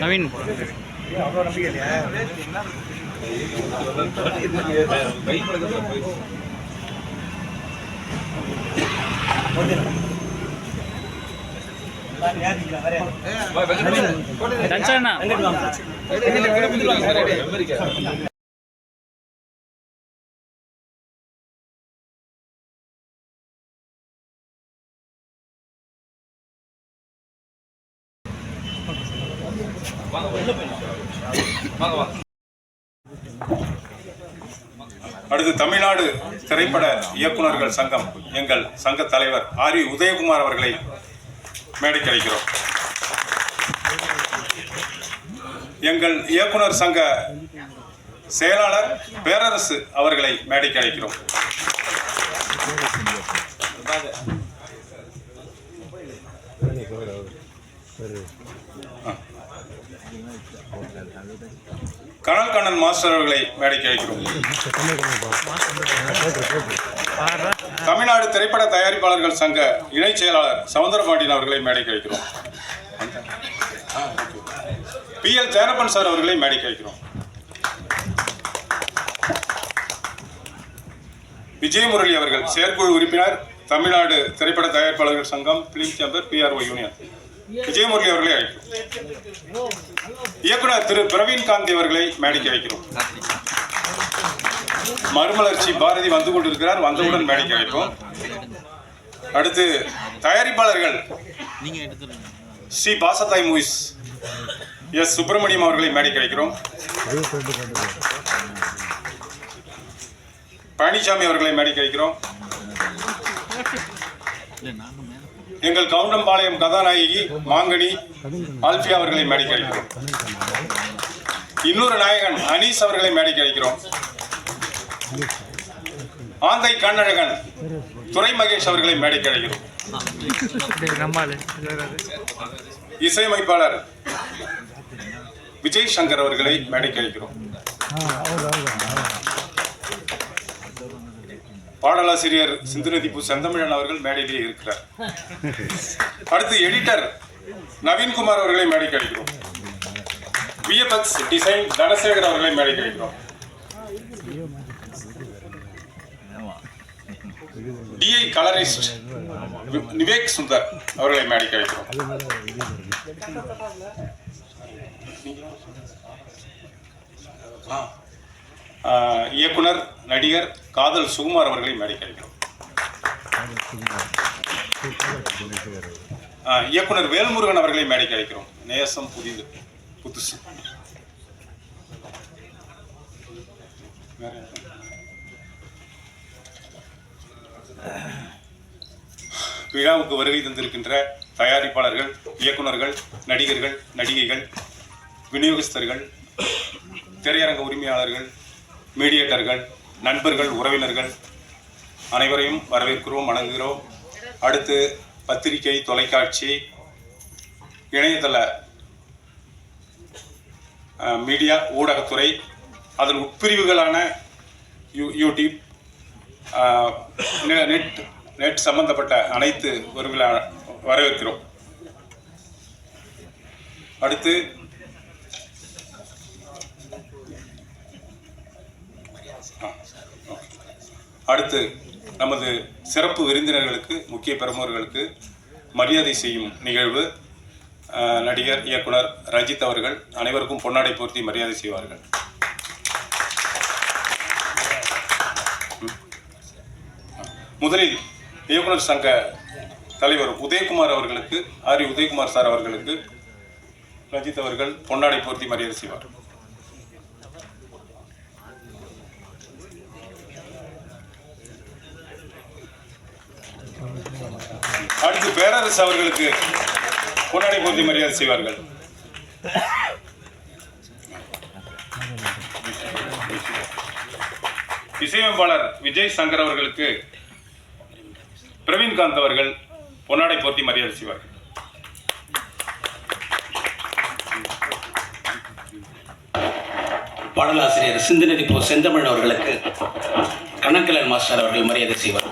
நவீன். தன்சனா அடுத்து தமிழ்நாடு திரைப்பட இயக்குனர்கள் சங்கம். எங்கள் சங்க தலைவர் ஆர் வி உதயகுமார் அவர்களை மேடைக்கு அழைக்கிறோம். எங்கள் இயக்குனர் சங்க செயலாளர் பேரரசு அவர்களை மேடைக்கு அழைக்கிறோம். கனல் கண்ணன் மாஸ்டர் அவர்களை மேடைக்கு அழைக்கிறோம் தமிழ்நாடு திரைப்பட தயாரிப்பாளர்கள் சங்க இணைச் செயலாளர் சவுந்தரபாண்டியன் அவர்களை மேடைக்கு அழைக்கிறோம் பி எல் ஜெயரப்பன் சார் அவர்களை மேடைக்கு அழைக்கிறோம் விஜயமுரளி அவர்கள் செயற்குழு உறுப்பினர் தமிழ்நாடு திரைப்பட தயாரிப்பாளர்கள் சங்கம் film chamber PRO union Vijayamurali அவர்களை அழைக்கிறோம் இயக்குனர் திரு பிரவீன் காந்தி அவர்களை மேடைக்கு வைக்கிறோம் மறுமலர்ச்சி பாரதி வந்து கொண்டிருக்கிறார். வந்தவுடன் மேடைக்கு அழைப்போம். அடுத்து தயாரிப்பாளர்கள் ஸ்ரீ பாசத்தாய் மூவிஸ் எஸ். சுப்பிரமணியம் அவர்களை மேடைக்கு வைக்கிறோம் பழனிசாமி அவர்களை மேடைக்கு வைக்கிறோம் எங்கள் கவுண்டம்பாளையம் கதாநாயகி மாங்கனி ஆல்பியா அவர்களை மேடைக்கு அழைக்கிறோம். இன்னொரு நாயகன் அனீஸ் அவர்களை மேடைக்கு அழைக்கிறோம். ஆந்தை கண்ணழகன் துரை மகேஷ் அவர்களை மேடைக்கு அழைக்கிறோம். இசையமைப்பாளர் விஜய் சங்கர் அவர்களை மேடைக்கு அழைக்கிறோம். பாடலாசிரியர் சிந்துநதிப்பு செந்தமிழன் அவர்கள் மேடையிலே இருக்கிறார். அடுத்து எடிட்டர் நவீன்குமார் அவர்களை மேடைக்கு அழைக்கிறோம். விஎஃப்எக்ஸ் டிசைன் தனசேகர் அவர்களை மேடைக்கு அழைக்கிறோம். டிஐ கலரிஸ்ட் நிவேக் சுந்தர் அவர்களை மேடைக்கு அழைக்கிறோம். ஆ. இயக்குனர் நடிகர் காதல் சுகுமார் அவர்களை மேடைக்கு இயக்குனர் வேல்முருகன் அவர்களை மேடைக்கு அழைக்கிறோம் நேசம் புதிது புதுசு. விழாவுக்கு வருகை தந்திருக்கின்ற தயாரிப்பாளர்கள் இயக்குனர்கள் நடிகர்கள் நடிகைகள் விநியோகஸ்தர்கள் திரையரங்க உரிமையாளர்கள் மீடியேட்டர்கள் நண்பர்கள் உறவினர்கள் அனைவரையும் வரவேற்கிறோம் வணங்குகிறோம். அடுத்து பத்திரிகை தொலைக்காட்சி இணையதள மீடியா ஊடகத்துறை அதன் உட்பிரிவுகளான யூ யூடியூப் நெட் நெட் சம்பந்தப்பட்ட அனைத்து உறவுகளை வரவேற்கிறோம். அடுத்து அடுத்து நமது சிறப்பு விருந்தினர்களுக்கு முக்கிய பிரமுகர்களுக்கு மரியாதை செய்யும் நிகழ்வு நடிகர் இயக்குனர் ரஞ்சித் அவர்கள் அனைவருக்கும் பொன்னாடை போர்த்தி மரியாதை செய்வார்கள். முதலில் இயக்குனர் சங்க தலைவர் உதயகுமார் அவர்களுக்கு ஆர் உதயகுமார் சார் அவர்களுக்கு ரஞ்சித் அவர்கள் பொன்னாடை போர்த்தி மரியாதை செய்வார் அடுத்து பேரரசு அவர்களுக்கு பொன்னாடை போர்த்தி மரியாதை செய்வார்கள். இசையமைப்பாளர் விஜய் சங்கர் அவர்களுக்கு பிரவீன்காந்த் அவர்கள் பொன்னாடை போர்த்தி மரியாதை செய்வார்கள். பாடலாசிரியர் சிந்துநெறிப்போ செந்தமிழ் அவர்களுக்கு கணக்கிலன் மாஸ்டர் அவர்கள் மரியாதை செய்வார்.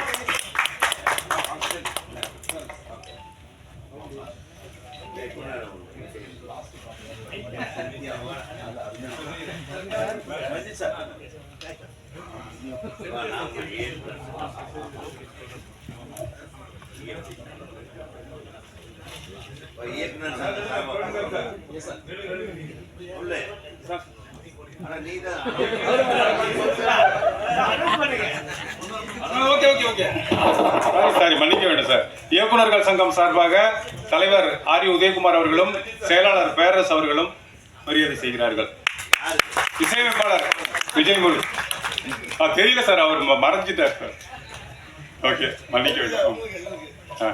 ஓகே ஓகே சாரி மன்னிக்க வேண்டும் சார். இயக்குனர்கள் சங்கம் சார்பாக தலைவர் ஆர் உதயகுமார் அவர்களும் செயலாளர் பேரரசு அவர்களும் மரியாதை செய்கிறார்கள். இசையமைப்பாளர் விஜயமுரு ஆ தெரியல சார் அவர் மறைஞ்சிட்டார் சார் ஓகே மன்னிக்க வேண்டும் ஆ.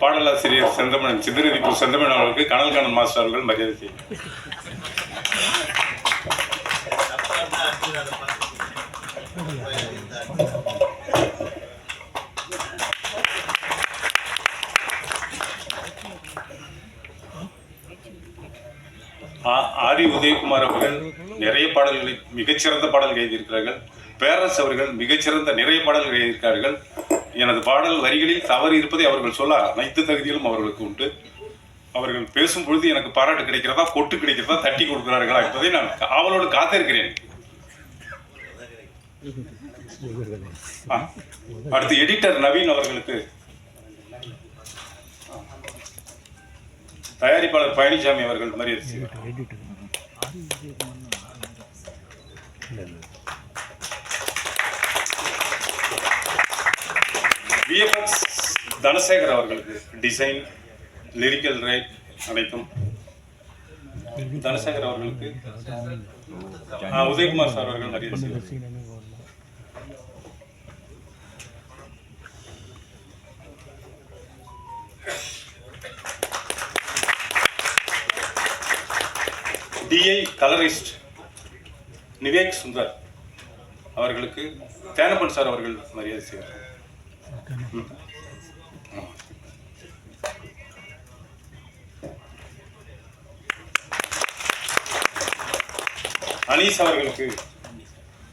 பாடலாசிரியர் செந்தமணன் சித்திரதிப்பு செந்தமணன் அவர்களுக்கு கனல் கணன் மாஸ்டர் அவர்கள் மரியாதை செய்யும் Thank you ஆரி உதயகுமார் அவர்கள் நிறைய பாடல்களை மிகச்சிறந்த பாடல் எழுதியிருக்கிறார்கள். பேரரசு அவர்கள் மிகச்சிறந்த நிறைய பாடல்கள் எழுதியிருக்கிறார்கள். எனது பாடல் வரிகளில் தவறு இருப்பதை அவர்கள் சொல்ல அனைத்து தகுதிகளும் அவர்களுக்கு உண்டு. அவர்கள் பேசும் பொழுது எனக்கு பாராட்டு கிடைக்கிறதா கொட்டு கிடைக்கிறதா தட்டி கொடுக்கிறார்களா என்பதை நான் ஆவலோடு காத்திருக்கிறேன். ஆ. அடுத்து எடிட்டர் நவீன் அவர்களுக்கு. தயாரிப்பாளர் பழனிசாமி அவர்கள் மரியாதை செய்வார். விஎஃப்எக்ஸ் தனசேகர் அவர்களுக்கு டிசைன் லிரிக்கல் ரைட் அனைத்தும் தனசேகர் அவர்களுக்கு ஆ, உதயகுமார் சார் அவர்கள் மரியாதை டிஐ கலரிஸ்ட் நிவேக் சுந்தர் அவர்களுக்கு தேனப்பன் சார் அவர்கள் மரியாதை செய்வார். அனீஸ் அவர்களுக்கு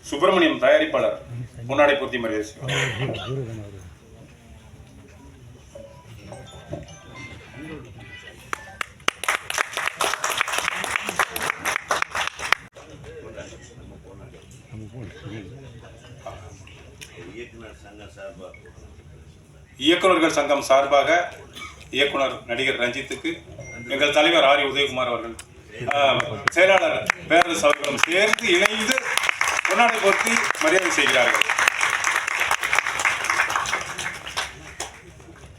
சுப்பிரமணியம் தயாரிப்பாளர் முன்னாடி பூர்த்தி மரியாதை செய்வார். இயக்குநர்கள் சங்கம் சார்பாக இயக்குனர்கள் சங்கம் சார்பாக இயக்குனர் நடிகர் ரஞ்சித்துக்கு எங்கள் தலைவர் ஆர் உதயகுமார் அவர்கள் செயலாளர் பேரரசு அவர்களும் சேர்ந்து இணைந்து கொண்டாடை பொருத்தி மரியாதை செய்கிறார்கள்.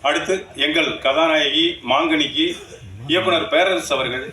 அடுத்து எங்கள் கதாநாயகி மாங்கனிக்கு இயக்குனர் பேரரசு அவர்கள்